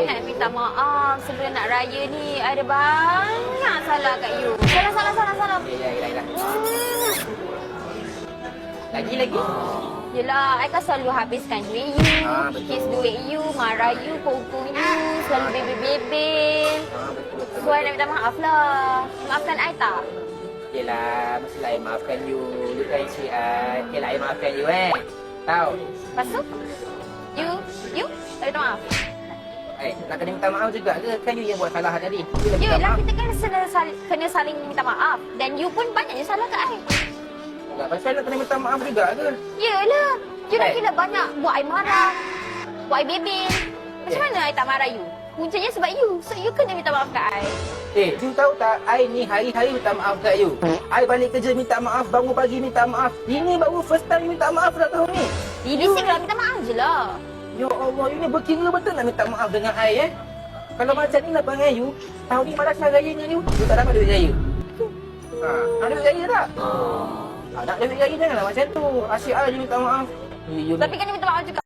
I nak minta maaf sebelum nak raya ni. I ada banyak salah kat you. Salah, salah, salah, salah. Ya, ya, ya, ya. Hmm. Lagi, lagi. Yelah, I kan selalu habiskan duit you. Ah, betul. Kiss duit you, marah you, pukul you, selalu bebel-bebel. Ah, betul. So, I nak minta maaf lah. Maafkan I tak? Yelah, mestilah I maafkan you. You kan isi I. Yelah, I maafkan you eh. Tahu? Lepas tu, you, you, tak minta maaf. Nak kena minta maaf juga ke? Kan you yang buat salah tadi. Yelah, maaf. kita kan kena, sal- kena saling minta maaf. Dan you pun banyaknya salah kat I. Tak pasal nak kena minta maaf juga ke? Yelah, you dah kira banyak buat I marah. Buat I bebel. Macam mana I tak marah you? Puncanya sebab you. So, you kena minta maaf kat I. Eh, you tahu tak? I ni hari-hari minta maaf kat you. I balik kerja minta maaf, bangun pagi minta maaf. Ini baru first time minta maaf dah tahun ni. Basic lah, minta maaf je lah. Ya Allah, you ni berkira betul nak minta maaf dengan I eh? Kalau macam ni nak panggil you, tahun ni malas rayanya you. You tak dapat duit raya. Ha, nak duit raya tak? Ha, nak duit raya janganlah macam tu. Asyik I je minta maaf. You, you Tapi kena minta maaf juga.